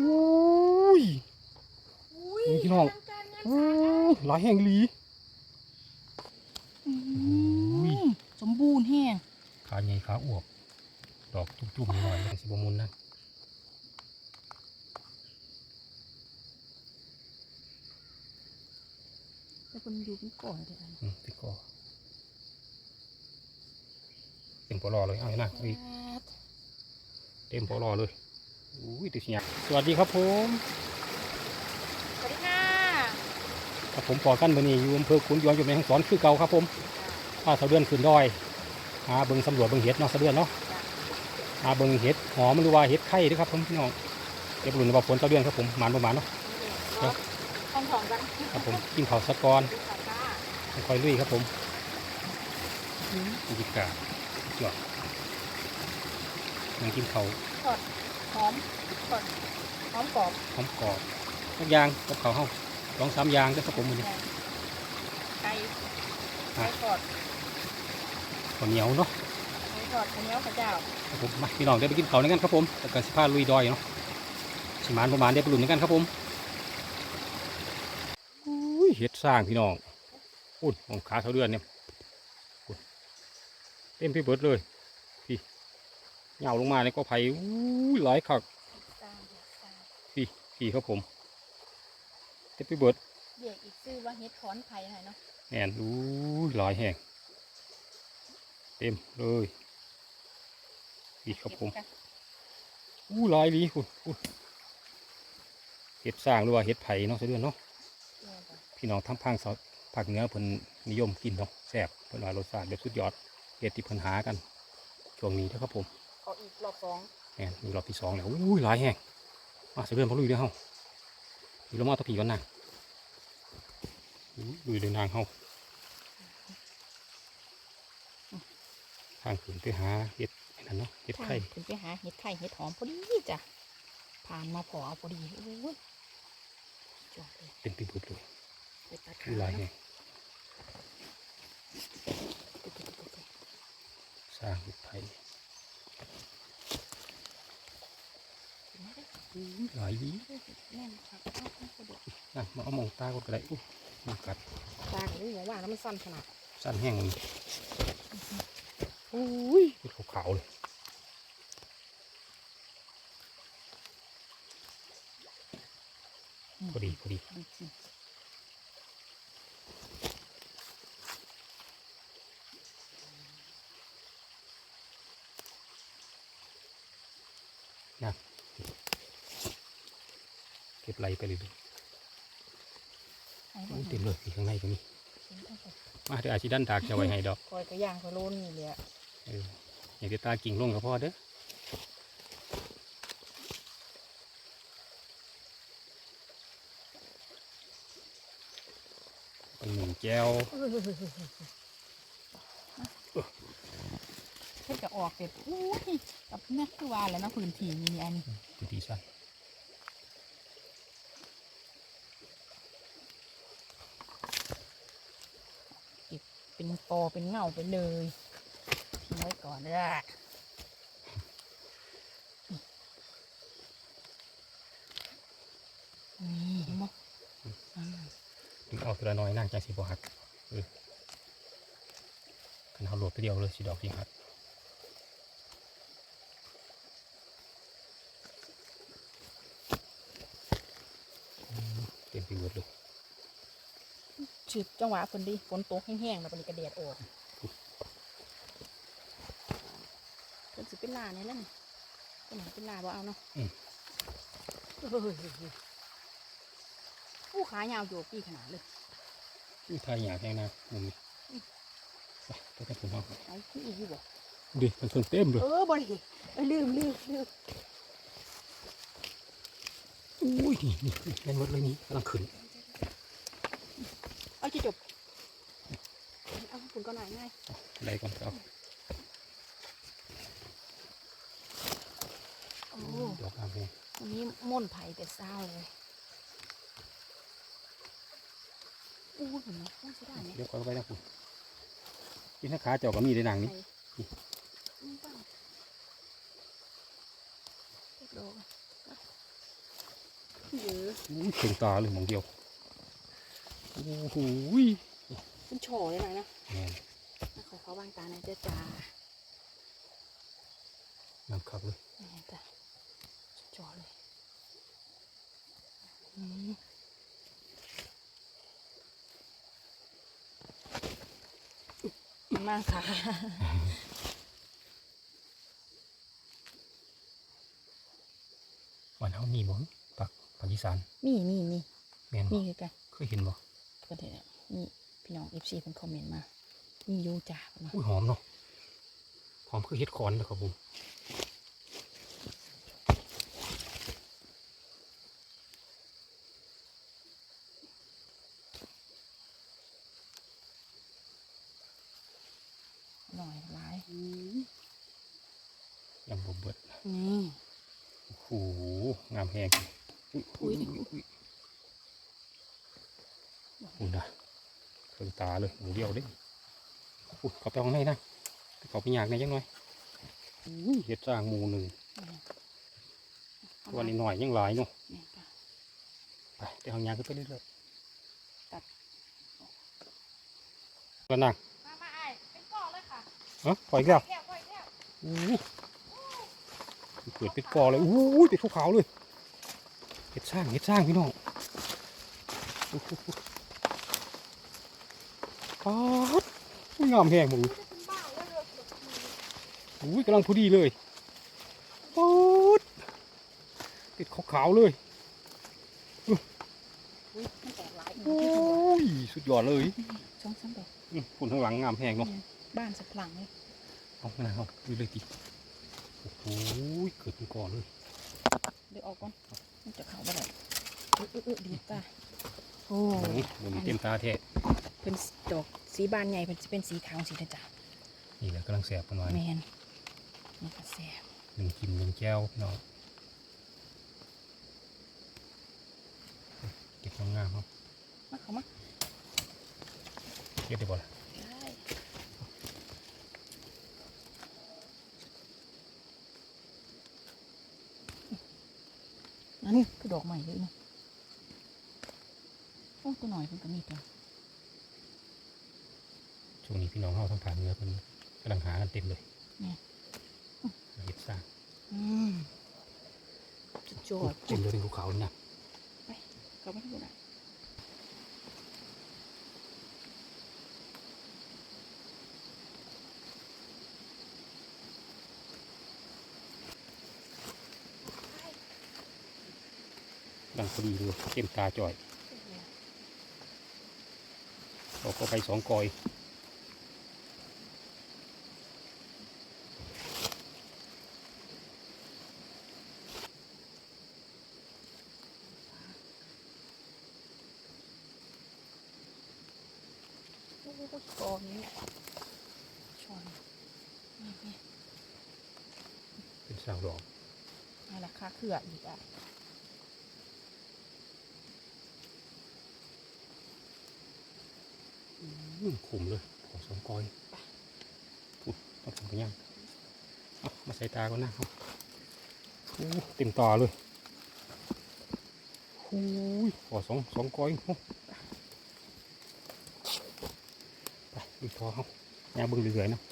อุ้ยอุ้ยนี่พี่น้องลัการงานอู้สร้างหลายแห่งอีหลีอืมอุ้ยสมบูรณ์แห้งขาใหญ่ขาอวบ ดอกจุ่มๆหน่อยๆสิบมุนนะแต่คนอยู่เป็นก่อนเดี๋ยวอันอืมติดคอเต็มปลอเลยเอาให้นะอีกเต็มปลอเลย อุ้ยติดเสียงสวัสดีครับผมสวัสดีค่ะครับผมปอกันบันนี้อยู่อำเภอขุนยวงอยู่ในทั้งสอนคือเก่าครับผมพาสะเดือนขึ้นดอยหาเบิงสำรวจเบิงเห็ดเนาะสะเดือนเนาะหาเบิงเห็ดหอมหรือว่าเห็ดไข่เด้วยครับผมพี่น้องเดี๋ยวปรุนว่าฝนสะเดือนครับผมหมานประมาณเนาะเนาะห้องของกันครับผมกินข้าวสะกอนดูค่ะจ้าค่อยๆลุยครับผมบรรยากาศหยอดนั่งกินข้าว หอมก่อนหอมกรอบหอมกรอบทุกอย่างกับข้าวเฮาสองสามอย่างเด้อครับผมมื้อนี้ ไก่ไก่ทอดข้าวเหนียวเนาะไก่ทอดข้าวเหนียวข้าวเจ้าครับผมมาพี่น้องได้ไปกินข้าวด้วยกันครับผมแล้วก็สิพาลุยดอยเนาะสิหมานประมาณได้ไปลุ้นกันครับผมอุ้ยเห็ดสร้างพี่น้องอุ้ยของขาเท่าเดือนเนี่ยอุ้ยเต็มพี่เบิดเลยพี่ เหงาลงมาเลยก็ไผ่อุ้ยหลายคักจ้าจ้าพี่พี่ครับผมเต็มพี่เบิดเรียกอีกชื่อว่าเฮ็ดขอนไผ่ให้เนาะแน่นอุ้ยหลายแห่งเต็มเลยพี่ครับผมเก็กันอู้หลายดีคุณอู้เห็ดสร้างหรือว่าเห็ดไผ่เนาะเสะเดือนเนาะแม่นจ้ะพี่น้องทางภาคเสาภาคเหนือเพิ่นนิยมกินเนาะแซ่บเพิ่นว่ารสชาติแบบสุดยอดเห็ดที่เพิ่นหากันช่วงนี้นะครับผมขออีก รอบสองแม่นมีรอบที่สองแล้วอู้ยหลายแห่งมาเสะเดือนพอลุยเด้อเฮาอยู่ลงมาตะผีก่อนนะอู้ลุยเดินทางเฮาทางขึ้นไปหาเห็ดไอ้นั่นเนาะเห็ดไข่ถึงไปหาเห็ดไข่เห็ดหอมพอดีจ้ะผ่านมาพอเอาพอดีโอ้ยจอดเลยเป็นปีบุดเลยไปตัดอู้หลายแห่งตุ๊ดตุ๊ดตุ๊ดตุ๊ดสร้างเห็ดไผ่ ห็นไหมเด้ออู้ยหลายดีแน่นครับเอาเอาเอาเดี๋ยวนะมาเอามองตาก็ได้อู้มันกัดตาของนี่ว่าแล้วมันสั้นขนาดสั้นแห้งมันอุ้ยเป็นขาวๆเลยพอดีพอดีดูสิ เก็บไหลไปเลยไอ้โอ้บ้ายเต็มเลยอยู่ข้างในก็มีเห็นทั้งหมดมาเดี๋ยวอาชิดันดากจะไว้ให้ดอกคอยกระย่างคอยโลนนี่เลยอะเอออย่าเดี๋ยวตากิ่งลงกับพ่อเด้อเป็นหนึ่งแก้วเพิ่งจะออกเสร็จอุ้ยกับนี่คือว่าแล้วนะพื้นที่นี่อันนี้พื้นที่สั้น เป็นปอเป็นเงาไปเลยทิ้งไว้ก่อนเด้อนี่เห็นไหมอ่าถึงเอาตัวน้อยนั่งใจสิบหักเออคันเขาโหลดไปเดียวเลยสิดอกสิหักเต็มไปหมดเลย ชืบจังหวะฝนดีฝนตกแห้งๆแล้วปนกระเดียดออกเป็นสิเป็นลาเนี่ยแล้วนี่เป็นหนังเป็นลาบ่เอาเนาะเฮ้ยผู้ขายาวโยกปีขนาดเลยอุ้ยทายหยาแห้งนะมุมนี้ไปไปกันผมเอาเอาที่อีกอยู่บ่ดิมันทนเต็มเลยเออบริเออลืมลืมลืมอุ้ยนี่นี่นี่เล่นหมดเลยนี่กำลังขึ้น เอาจะจบเอาคุณก็หน่อยง่าย อะไรก่อนก็เอาโอ้ดอกงามแห้งวันนี้ม่วนไผ่แต่เศร้าเลยอู้เห็นไหมน่าจะได้เนี่ยเดี๋ยวขอเข้าไปนะคุณกินถ้าขาเจ้าก็มีในหนังนี้อืมบ้างเก็บโลก่อนเยอะอุ้ยเข่งตาเลยหมองเดียวโอ้โหยเป็นโฉเลยหน่อยนะแม่น ขอเขาวางตาหน่อยจ้าจ้าน้ำคักเลยนี่จ้ะโฉเลยอืมมากค่ะวันเฮามีบ่ปักปักอีสานนี่นี่นี่แม่นบ่นี่คือกันเคยเห็นบ่ก็เดี๋ยวนี่พี่น้องเอฟซีเป็นคอมเมนต์มา นี่อยูจ่าเนาะอุ้ยหอมเนาะหอมคือเห็ดขอนนะครับผมหน่อยหลายยังบ่เบิดนี่โอ้โหงามแฮงอุ้ยอุ๊อุ้ยยอุ้ยอุ้ยอุ้ยนะเครื่องตาเลยหมูเดียวเด้ อุ้ยเขาไปข้างในนะเขาไปอยากในยังหน่อยอุ้ยเห็ดสร้างหมูหนึ่งตัวนี้หน่อยยังหลายเนาะนี่จ้ะไปเดี๋ยวเอายางขึ้นไปเรื่อยตัดๆแล้วนางมามาไอ้เป็นก่อเลยค่ะเอ้อปล่อยอีกแล้วแก้วปล่อยแก้วอู้เกิดเป็นกอเลยอู้ยเป็นขาวๆเลยเห็ดสร้างเห็ดสร้างพี่น้องอู้หูป๊าดอุ้ย งามแหงหมูจะเป็นบ้าแล้วเลยอุ้ยกำลังพอดีเลยป๊าดติดขาวๆเลยอุ้ยมันแตกหลายโอ้ยสุดยอดเลยช่องซ้ำแบบอื้อฝุ่นข้างหลังงามแหงเนาะบ้านสักหลังเลยเอาไม่เอาดูเลยดิโอ้โหเกิดเป็นกอเลยเดี๋ยวออกก่อนมันจะเข้าไปได้เออเออเออดีตาโอ้โอ้โหมันเต็มตาแท้ เป็นดอกสีบานใหญ่เป็นเป็นสีขาวสีนะจ๊ะนี่แหละกำลังแสบกันไว้แมนนี่ก็แซ่บหนึ่งกินหนึ่งแก้วพี่น้องเก็บงามๆครับมาเขามาเก็บได้บ่ล่ะได้อันนี้คือดอกใหม่เลยนะโอ้ตัวหน่อยเป็นก็มีตัว ช่วงนี้พี่น้องเขาทางผ่านเนื้อเป็นกำลังหากันเต็มเลยนี่เห็ดสร้างอืมสุดยอดเต็มเลยเป็นภูเขาเนี่ยเขาไม่ได้ดังพอดีเลยเต็มตาจ่อยเราก็ไปสองกอย โอ้โหกองนี้ช้อนนี่นี่เป็นสาวดอกนี่ราคาเขื่ออีกอะอื้อขุมเลยของสองกอยอุ๊ยต้องทำไปยังเอามาใส่ตาก่อนนะเอาโอ้เต็มตาเลยโอ้ยขอสองสองกอยโอ้ไปอีกพอเขายางเบิ่งเรื่อยๆเนาะ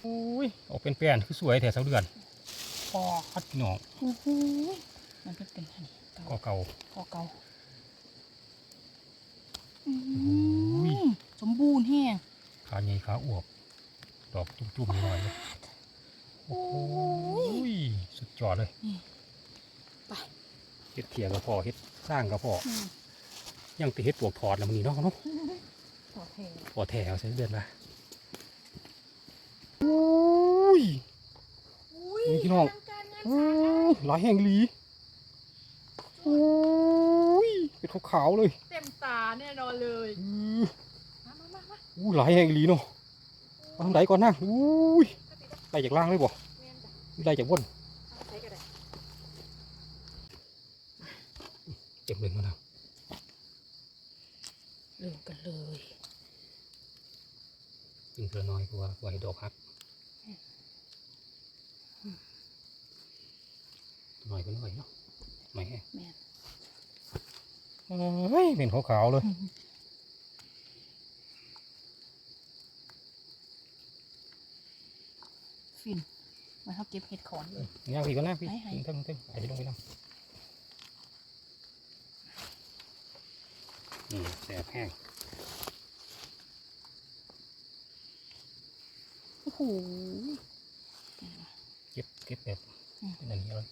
โอ้ยออกเป็นแป้นคือสวยแถวเสาเดือนปอดพี่น้องโอ้โหมันเป็นเป็นอันนี้เก่าก็เก่าเก่าเก่าอุ้ยสมบูรณ์แห้งขาใหญ่ขาอวบดอกจุ่มๆหน่อยเลยโอ้โหสุดยอดเลยนี่ไปเฮ็ดเถียงกระพอเฮ็ดสร้างกระพออืม ยังติเฮ็ดปลวกถอดแล้วมันนี่เนาะเนาะต่อแห้งพอแถวใช้เดือนละโอ้ยอุ้ยนี่พี่น้องลัการงานโอ้ยหลายแห่งอีหลีโอ้ยเป็นขาวๆเลย เต็มตาแน่นอนเลยอื้อมามามามาอู้หลายแห่งอีหลีเนาะเอาทางไหนก่อนนะอุ้ยไล่จากล่างเลยบ่แม่นจ้ะไล่จากบนเอาใช้ก็ได้เต็มเลยนะเริ่มกันเลย ยิง เกลือน้อยกว่าไว้ดอกฮักหน่อยก็หน่อยเนาะหน่อยแห้งแม่นเฮ้ยเป็นขาวๆเลยฟินมันเขาเก็บเห็ดขอนเลยย่างพี่ก็น่าพี่ไหนไหนเทิงเทิงอาจจะลงไปน้ำอืมแสบแห้ง โอ้โห เก็บเก็บแบบอืมเป็นอันนี้เลย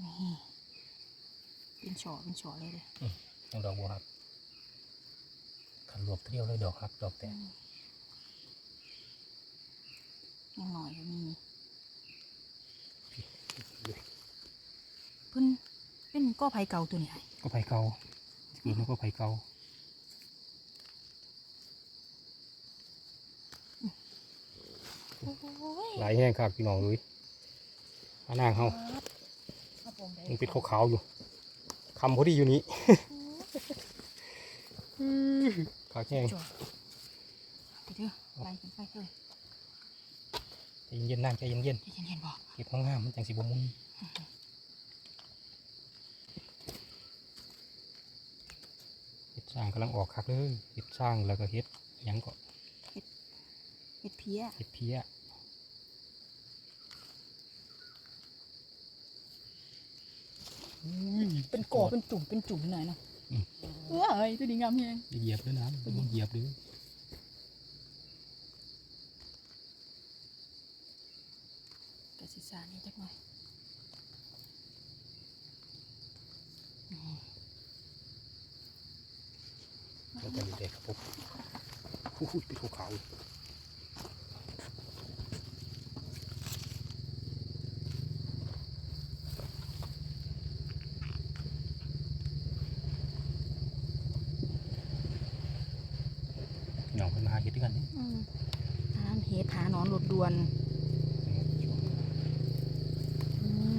นี่เป็นช่อเป็นช่อเลยเลยยังดอกบัวครับขันรวบเที่ยวเลยดอกครับ ดอกแต่ยังหน่อยก็มีเพิ่นเป็นก้อไผ่เก่าตัวนี้ไอ้ก็ไผ่เก่าเกิดมันก็ไผ่เก่า โอ้ย หลายแห้งครับพี่น้องเลยมานางเฮาเอาปงได้ยังเป็นขาวๆอยู่คำพอดีอยู่นี้ขาแห้งจ่อไปเถอะไล่กันไปเถอะใจเย็นๆนั่งใจเย็นใจเย็นๆบอกๆเก็บงามๆมันจังสิบมุนเห็ดสร้างกำลังออกคักเลยเห็ดสร้างแล้วก็เห็ดหยังก็เห็ดเพี้ยเห็ดเพี้ย เป็นก่อเป็นจุ่มเป็นจุ่มหน่อยเนาะเอ้ยตัวนี้งามแฮงเหยียบด้วยนะมันเหยียบด้วยกระสิสานี่จักหน่อยแล้วก็มีเด็กครับผมอู้หูเป็นขาวๆพี่น้องเพิ่นมาหาเห็ดด้วยกันนี่ อืมหาเห็ดหาหนอนรดดวนอืม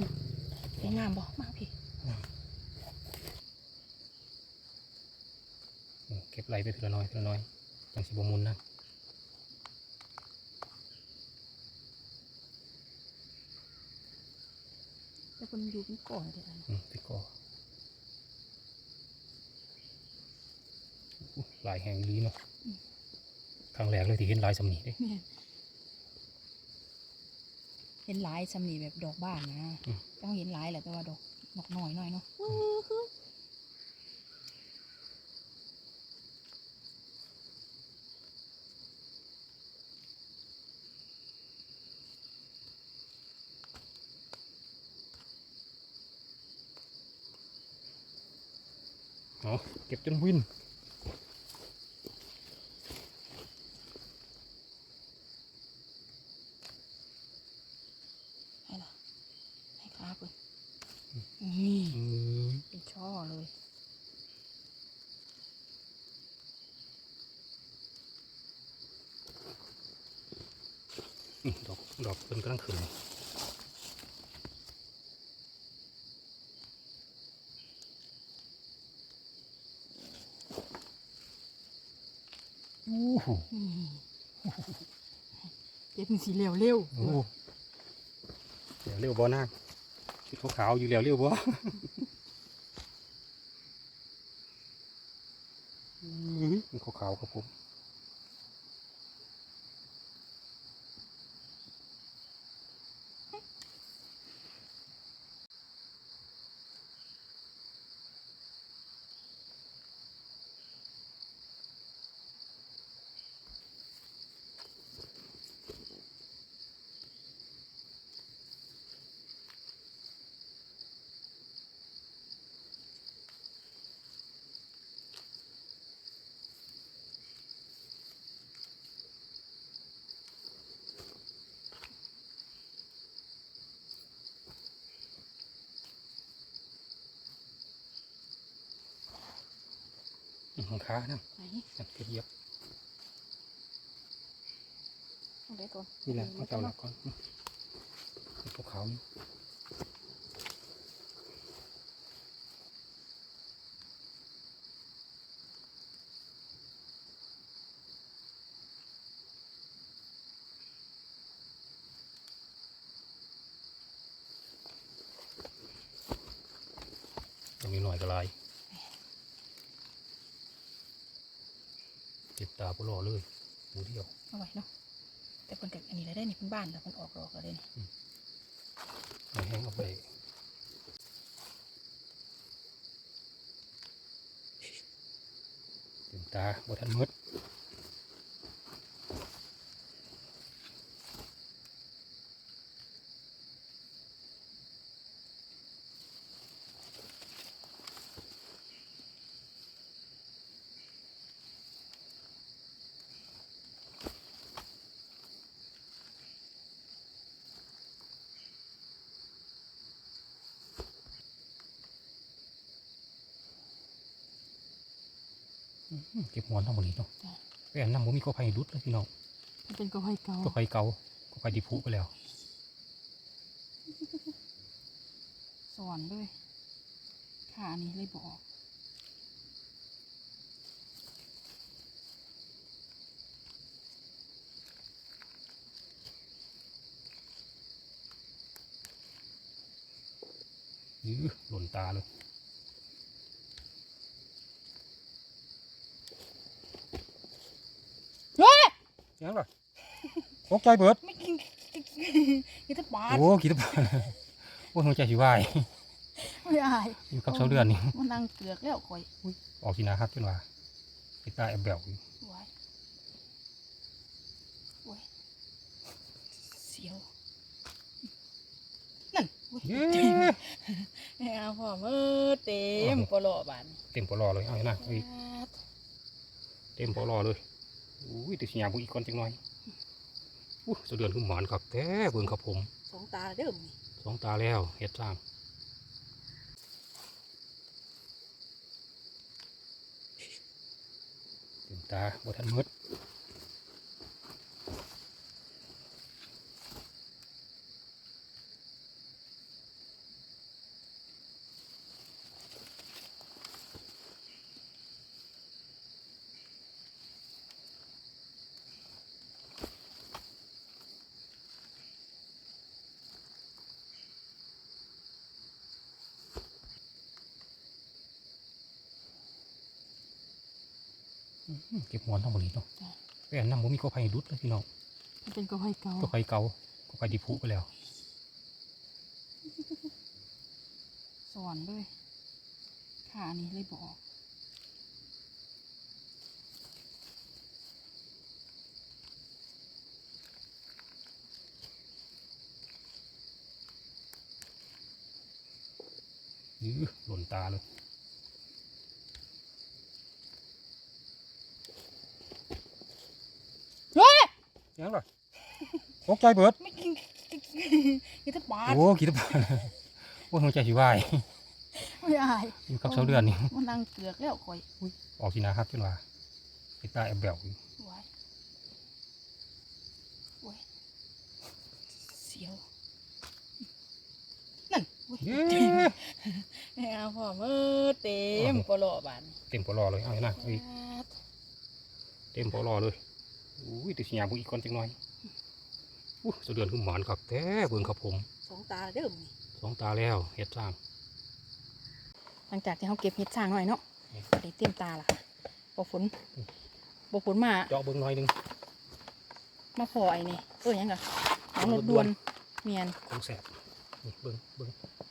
เป็นงามบ่มาพี่ อืมเก็บไห ลไปทีละน้อยทีละน้อยจังสิบมุนนะแต่คนอยู่เป็นก่อเลยอันอืมติกออู้หลายแห่งลีเนาะครั้งแรกเลยที่เห็นหลายสำนีเด้แม่นเห็นหลายสำนีแบบดอกบ้านนะอืมต้องเห็นหลายแหละแต่ว่าดอกดอกน้อยหน่อยเนาะเอา เก็บจนวินให้ล่ะให้คราบเลยนี่อืมเป็นช่อเลยอืมดอกดอกเป็นกำลังขึ้นเลยอู้หู อืม เก็บเป็นสีเหลวเร็วโอ้เดี๋ยวเร็วบ่นะชุดขาวๆอยู่แล้วเร็วบ่อื้อมันขาวๆครับผม ของค้านะไหนเก็บเยอะนี่แหละเอาเตาหลักก่อนภูเขาตรงนี้หน่อยก็ไล่ ติดตาพวกรอเลยหมูเดียวเอาไว้เนาะแต่คนกับอันนี้ได้นี่เพิ่นบ้านแล้วเพิ่นออกดอกแล้วเด้นี่ไม่แห้งเอาไปเต็มตาบ่ทันหมืด เก็บหมอนทั้งหมดนี้เนาะแป้นน้ำบ่มีก็ไผ่ดุดเลยพี่น้องมันเป็นกระไผ่เก่าก็ไผ่เก่าก็ไผ่ดิพุไปแล้วสอนด้วยขาอันนี้เลยบ่ออกยื้อหล่นตาเลย เฮ้ย ยังล่ะตกใจเบิดไม่กินกินตะปาดโอ้คิดว่าโอ้หัวใจสิวายไม่อายอยู่กับเสาเดือนนี่มันนั่งเกลือกแล้วคอยออกสินะครับจนว่าไอ้ตาแอบแบวอยู่ไว้ยเสียวนั่นโอ้ยเย้อาพ่อมือเต็มปลอบานเต็มปลอเลยเอาให้นะเอ้ยเต็มปลอเลย อุ้ยติดสัญญาบุอีกคนจังหน่อยอู้เสาเดือนคือหมานครับแต่เบิ่งครับผมสองตาเดิมนี่สองตาแล้วเฮ็ดสร้างเต็มตาบ่ทันหมืด เก็บหมอนทั้งหมดนี้เนาะแป้นน้ำบ่มีก็ไผ่ดุดเลยพี่น้องมันเป็นกระไผ่เก่าก็ไผ่เก่าก็ไผ่ดิพุไปแล้วสอนด้วยขาอันนี้เลยบ่ออกยื้อหล่นตาเลย เฮ้ย ยังล่ะ ตกใจเบิดไม่กินกินแตะปาดโอ้คิดว่าโอ้ยหัวใจสิวายไม่อายอยู่กับเสาเดือนนี่มันนั่งเกลือกแล้วคอยออกสินะครับจนว่าไอ้ตาแอบแบวอยู่ไว้โอ้ยเสียวนั่นโอ้ยเย้แม่เอาพ่อเมื่อเต็มปลอบานเต็มปลอเลยเอาให้นะเอ้ยเต็มปลอเลยอุ้ยติดสัญญาบุอีกคนจังหน่อย สาเดือนคือหมานครับแต่เบิ่งครับผมสองตาเดิมนี่สองตาแล้วเฮ็ดสร้าง หลังจากที่เขาเก็บเห็ดสร้างหน่อยเนาะอืมได้เตรียมตาละค่ะบฝนบฝนมาเจาะเบิ่งหน่อยหนึงมาพอไอ้นี่เอ้ยยังกะน้องรถด่วนเมียนของแสบนี่เบิ่งเบิ่ง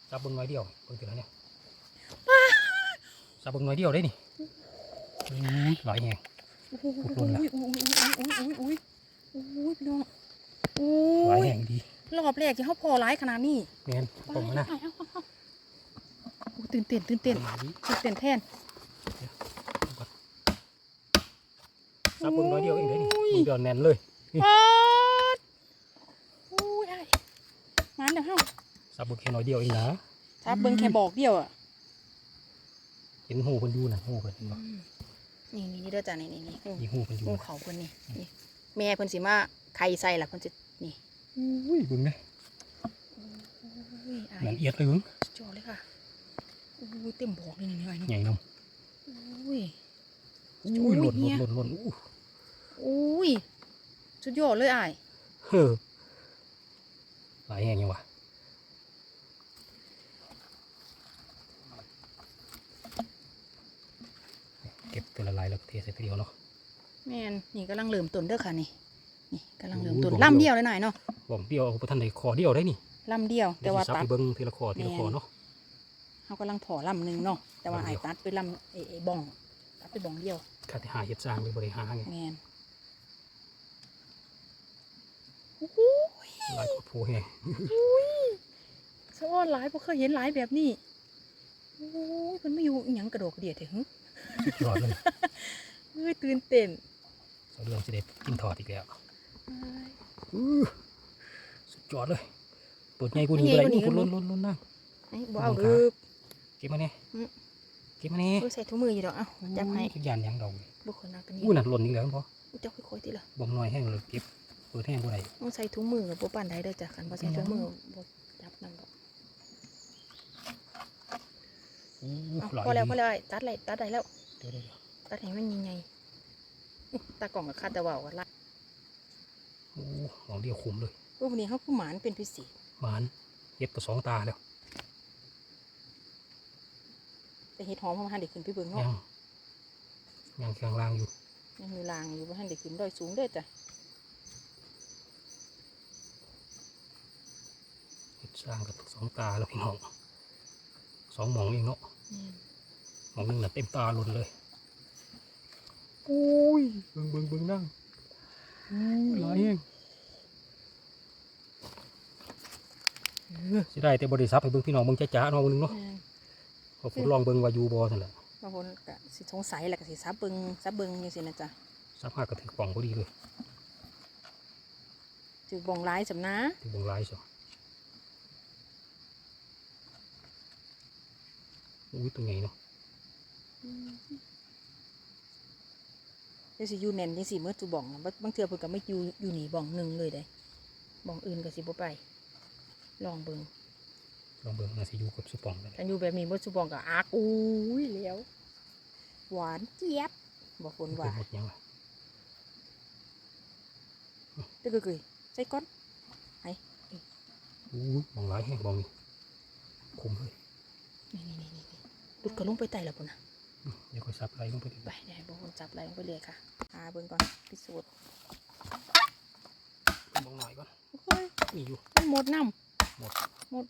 จับเบิ่งหน่อยเดียวเบิ่งทีละเนี่ยจับเบิ่งหน่อยเดียวได้นี่อุ้ยหลายแหงอุ้ยขุดลงละอุ้ยอุ้ยอุ้ยอุ้ยอุ้ยพี่น้อง อุ้หลายยแหงดีรอบแรกที่เขาพอร้ายขนาดนี้แม่นผมมานะไปเอาเอาเอาโอ้ยตื่นเต้นตื่นเต้นมาดิตื่นเต้นแทนจับเบิ่งหน่อยเดียวเองเด้นี่อุ้ยมือเดียวแน่นเลยปาดอุ้ยไอ้มันเดี๋ยวเฮาจับเบิ่งแค่หน่อยเดียวเองนะถ้าเบิ่งแค่บอกเดียวอะ เห็นหูเพิ่นอยู่น่ะหูเพิ่นเห็นบ่นี่นี่นี่เด้อจ้ะนี่นี่นี่งูมีหูเพิ่นอยู่งูเขาเพิ่นนี่นี่แม่เพิ่นสิมาไข่ใส่ล่ะเพิ่นจะ นี่อุ้ยเบิ่งนะอุ้ยไอ้แม่นเอียดเลยเบิ่งสุดยอดเลยค่ะอุ้ยเต็มบอกเลยนี่ไอ้เนาะใหญ่นำอุ้ยอุ้ยหล่นเฮีหล่ยนหล่นหล่นอู้อุ้ยสุดยอดเลยไอ้เฮ้อหลายแหงยังวะเก็บแต่ละลายแล้วก็เทใส่ทีเดียวเนาะแม่นนี่กำลังเริ่มต้นเด้อค่ะนี่ นี่กำลังเริ่มโอ้ยต้นบอกลำเดีเดียยววเลยหน่อยเนาะบ่องเดียวเอาไปทันใดคอเดียวได้นี่ลำเดียว แต่ว่าเดี๋ยสิซับตัดไปเบิ่งทีละคอทีละคอเนาะเขากำลังถอลำหนึ่งเนาะแต่ว่าลำเดีไอ้ยวตัดไปลำไอ้ไอ้บ้องตัดไปบ้องเดียวข้าที่หาเฮ็ดสร้างไปบริหารไงแมนหลายกว่าผู้แห่สะอ้อนหลายเพราะเคยเห็นหลายแบบนี้โอ้ยมันไม่อยู่อหยังกระโดดกระเดียดเถอะหึสุดยอดเลยเอ้ยตื่นเต้นสาวเดือนสิได้กินทอดอีกแล้วเอ้ยอื้อ สุดยอดเลยตัวใหญ่กว่านี้ใหญ่อะไรกว่านี้นี่คุณล้นล้นล้นนั่งไอ้บ่เอาขอบคุณเด้ครัอบเก็บมาเนี่ยอืมเก็บมาเนี่ยเออใส่ถุงมืออยู่ดอกเอ้าจับให้ทุกอย่างยังดอกเลยบุคคลนักกันนี่อู้นั่นหล่นอีกแล้วพ่ออุ๊ยจับค่อยๆทีละบ่มน้อยแห้งเลยเก็บเปิดแห้งบ่ได้ต้องใส่ถุงมือกับบ่ปานใดเด้อจ้ะคันบ่ใส่ถุงมือบ่จับนั่นดอกอู้เอาหลายพอแล้วดีพอแล้วไอ้ตัดเลยตัดได้แล้วเดี๋ยวเดี๋ยวเดี๋ยวตัดให้มันใหญ่ๆอุ๊ยตากล่องกับคาดแต่ว่าวกันละโอ้หอง เดียวคุ้มเลยรูปนี้เขาคือหมานเป็นพิเศษหมานเย็บกับสองตาแล้วแต่เห็ดหอมเขามาหันเด็กขึ้นไปเบิ่งยัเนาะงยังกลางล่างอยู่ยังมีรางอยู่ว่าหันเด็กขึ้นดอยสูงเด้อจ้ะเฮ็ดสร้างกับสองตาแล้วพี่น้องสองหมองเองเนาะอืมหมองหนึงน่ะเต็มตาหล่นเลยอุ้ยเบิ่งเบิ่งเบิ่งนั่งอู้หลายแห้ง สิได้แต่บริษัทให้เบิ่งพี่น้องเบิ่งจ้าๆเนาะมื้อนึงเนาะแม่นขอผมลองเบิ่งว่าอยู่บ่ซั่นแหละบางคนก็สิสงสัยแหละก็สิซับเบิ่งซับเบิ่งจังซี่นะจ๊ะสักพักก็ถือกล่องพอดีเลยถือบ่งหลายสำนะถือเบิ่งหลายซะอุ้ยตัวใหญ่เนาะเดี๋ยวสิอยู่แน่นจังซี่เมื่อตุบ่องน่ะบางบางเทื่อเพิ่นก็ไม่อยู่อยู่นี่บ่องหนึงเลยเด้บ่องอื่นก็สิบ่ไป ลองเบิ่งลองเบิ่งน่าสิอยู่กับสุปองนั่นแหละกันอยู่แบบนี้บ่ตุบ่องก็อากอุ้ยแล้วหวานเจี๊ยบบ่ฝนว่าหมดยังล่ะเด้อเกยๆใส่ก้อนอุ้ยมองหลายแห้งมองนี่คุ้มเลยนี่นี่นี่นี่ดุดกระลงไปไต่แล้วปุ่นนะอืมเดี๋ยวค่อยซับไหลลงไปดิไปได้บางคนจับอะไรลงไปเลยค่ะหาเบิ่งก่อนพิสูจน์มองหน่อยก่อนเฮ้ยมีอยู่มันหมดน้ หมดำหมด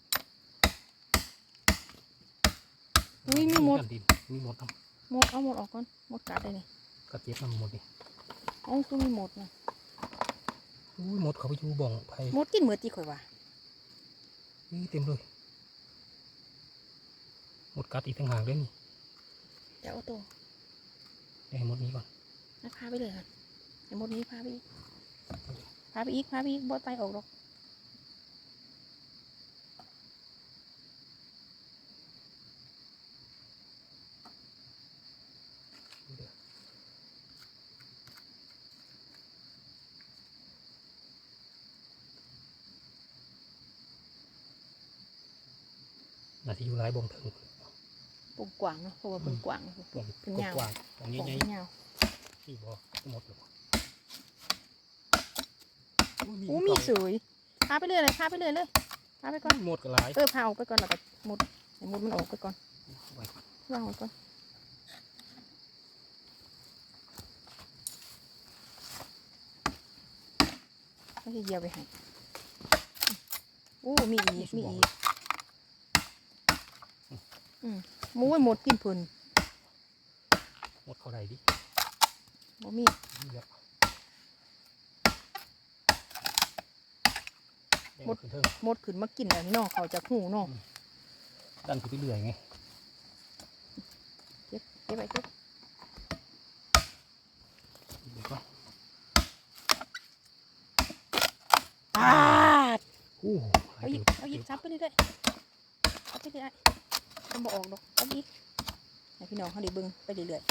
อุ้ยมีหมดด้านดินมีหมดน้หมดเอาหมดออกก่อนหมดกัดเลยนี่ำกระเจี๊ยบน้ำหมดนี่เอ๋อคือมีหมดนะอุ้ยหมดเขาไปอยู่บ่องไผ่หมดกินเหมือตีข่อยว่านี่เต็มเลยหมดกัดอีกต่างหากเลยนี่จะเอาตัวเดี๋ยวให้หมดนี้ก่อนนะพาไปเลยค่ะไอ้หมดนี้พาไปอีกพาไปอีกพาไปอีกบ่ไตออกหรอก น่าจะอยู่หลายบ่องถึงปุ่งกว้างเนาะเพราะว่าเป็นกว้างบ่องเป็นยาวกว้างๆบ่องของใหญ่ยาวๆนี่บ่หมดเลยโอ้มีสวยพาไปเลยเลยพาไปเลยเลยพาไปก่อนหมดก็หลายเออพาออกไปก่อนแล้วก็หมดให้หมดมันออกไปก่อนไว้ก่อนวางไว้ก่อนไม่ใช่เหยียบไปให้อู้มีอีกมีอีกอื มหมูไว้หมดกินพุ่นหมดเขาได้ดิบ่มีนี่แหละหมดขึ้นเทิงหมดขึ้นมากินแล้วเนอกเขาจะหูเนอกดันขึ้นไปเรื่อยไงเก็บเก็บไปเก็บเดี๋ยวก่อนปาดโอ้เอาอีกเอาอีกซับไปเรื่อยๆซับไปเรื่อยๆ มันบ่ออกดอกเอาอีกให้พี่น้องเขาได้เบิ่งไปเรื่อย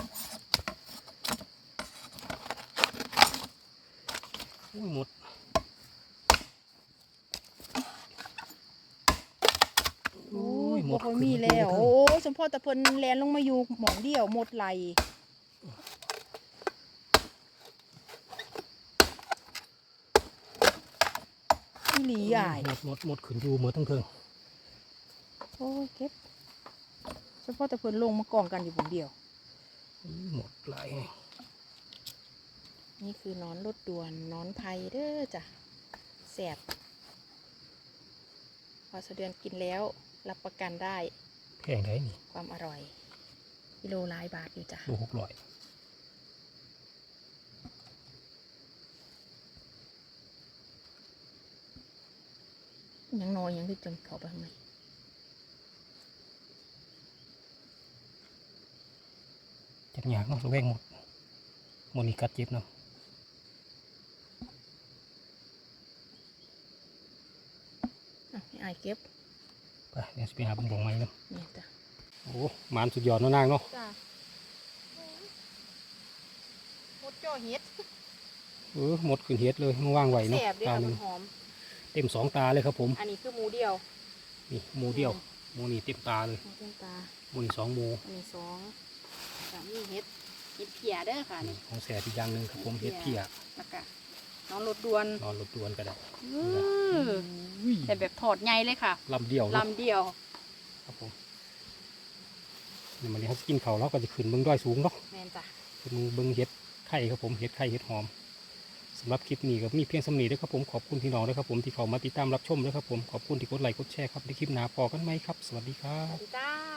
โอ้ยหมดๆโอ้ยบ่ค่อยมีแล้ว โอ้ยสมพ่อตะเพิ่นแลนลงมาอยู่หมองเดียวหมดไหลอีหลีใหญ่หมดหมดหมดขึ้นอยู่หมดทั้งเทิงโอ้ยเก็บ สมพ่อตะเพิ่นลงมากองกันอยู่บนเดียว หมดหลายไงนี่คือหนอนรถด่วนหนอนไผ่เด้อจ้ะแสบพอสะเดือนกินแล้วรับประกันได้แพงได้นี่ ความอร่อยกิโลหลายบาทอยู่จ้ะโลหกร้อยยังน้อยยังที่จนเขาไปทำไม จักยากเนาะระแวงหมดหมดนี่กัดเจ็บเนาะอะให้อายเก็บไปเดี๋ยวจะไปหาบงบงไม้เนาะนี่จ้ะโอ้หมานสุดยอดเนาะนางเนาะจ้ะหมดจ่อเฮ็ดเออหมดขึ้นเฮ็ดเลยมันว่างไหวแสเนาะบด้วยตาค่ะหมันึ่นงหอม เต็มสองตาเลยครับผมอันนี้คือหมูเดียวนี่หมูเดียวหมูนี่เต็มตาเลยหมูเต็มตาหมูนี่สองหมูอันนี้สอง สามนี่เฮ็ดเฮ็ดเพียเด้อค่ะนี่ของแสบอีกอย่างหนึ่งครับผมเฮ็ดเพียแล้วก็น้องรถด่วนนอนรถดวนก็ได้แต่แบบถอดไงเลยค่ะลำเดียวเนาะลำเดียวครับผมนี่มันนี้เขากินเขาวแล้วก็จะขึ้นเบิ้งด้อยสูงเนาะแม่นจ้ะขึ้นเบิ้งเห็ดไข่ครับผมเห็ดไข่เห็ดหอมสำหรับคลิปนี้ก็มีเพียงสำนีเด้วยครับผมขอบคุณพี่น้องด้วยครับผมที่เขามาติดตามรับชมด้วยครับผมขอบคุณที่กดไลค์กดแชร์ครับในคลิปหน้าพอกันไหมครับ สวัสดีครัสบวัสดีจ้า